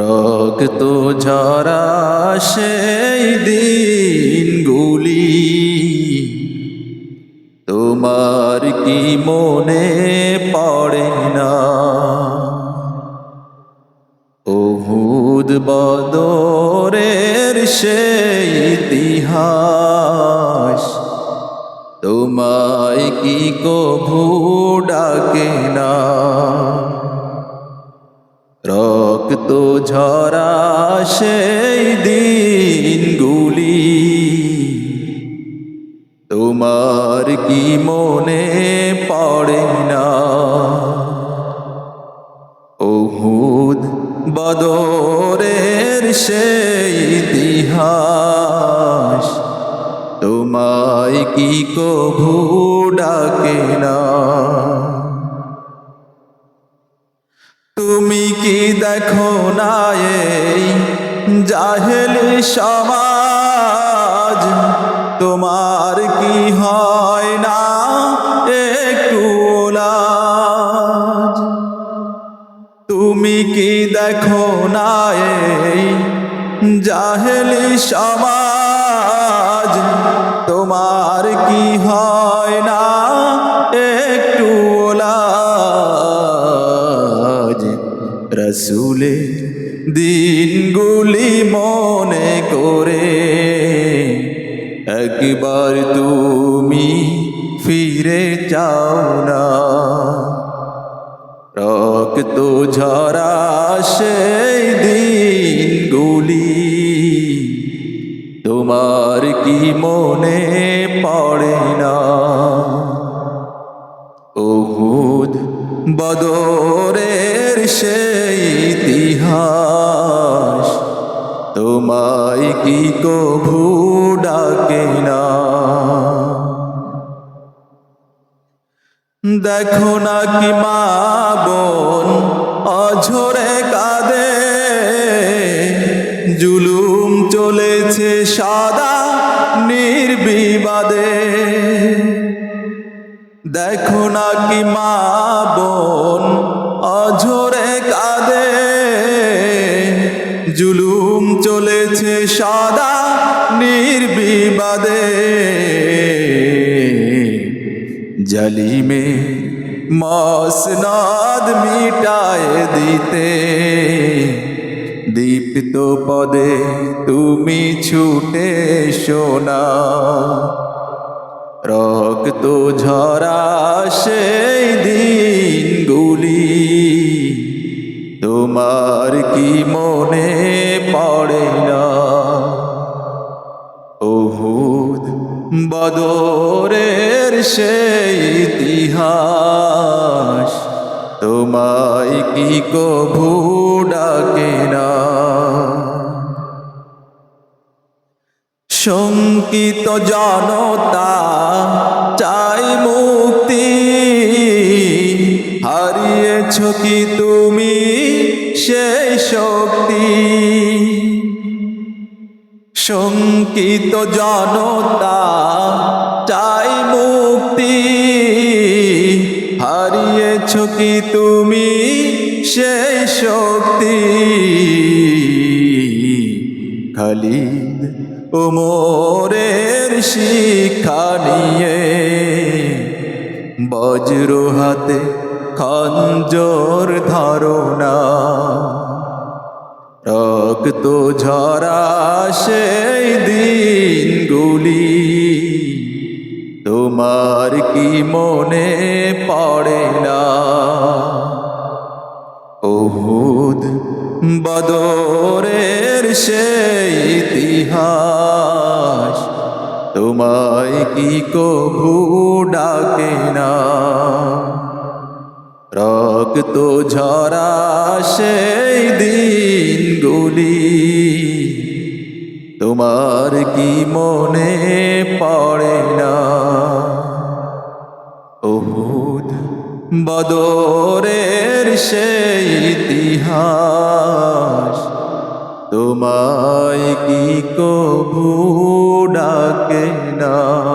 রক্ত ঝরা সেই দিনগুলি। তোমার কি মনে পড়ে না? ওহুদ বদরের সেই ইতিহাস, তোমায় কি কভু ডাকে না? ঝরা সেই দিনগুলি। তোমার কি মনে পড়ে না? ওহুদ বদরের সেই ইতিহাস, তোমায় কি কভু ডাকে না? দেখো না এই জাহেলি সমাজ। তোমার কি হয় না একটু তুমি কি দেখো না এই জাহেলি সমাজ। তোমার কি হয় না একটু রসুলে দিনগুলি মনে করে, একবার তুমি ফিরে যাও না। রক্ত ঝরা সেই দিনগুলি, তোমার কি মনে পড়ে না? ওহুদ বদরের সেই ইতিহাস। তোমায় কি কভু ডাকে না? দেখো না কি মা বোন, অঝরে কাঁদে। জুলুম চলেছে সাদা নির্বিবাদে। দেখো না কি মা বোন অঝরে কাঁদে। জুলুম চলেছে সাদা নির্বিবাদে। জলিমে মসনাদ মিটায় দিতে। দীপ্ত পদে তুমি ছুটে সোনা রক্ত ঝরা সেই দিনগুলি। তোমার কি মনে পড়ে না? ওহুদ বদরের সেই ইতিহাস, তোমায় কি কভু শঙ্কিত জনতা চাই মুক্তি। হারিয়েছ কি তুমি সেই শক্তি? শঙ্কিত জনতা চাই মুক্তি। হারিয়েছ কি তুমি সেই শক্তি? খালিদ ওমরের শিক্ষা নিয়ে বজ্র হাতে খঞ্জর ধারণা। রক্ত ঝরা সেই দিনগুলি, তোমার কি মনে পড়ে না? ওহুদ বদরের সেই ইতিহাস। তোমায় কি কভু ডাকে না? রক্ত ঝরা সেই দিনগুলি, তোমার কি মনে পড়ে না? ওহুদ বদরের সেই ইতিহাস। তোমায় কি কবু ডাকে না?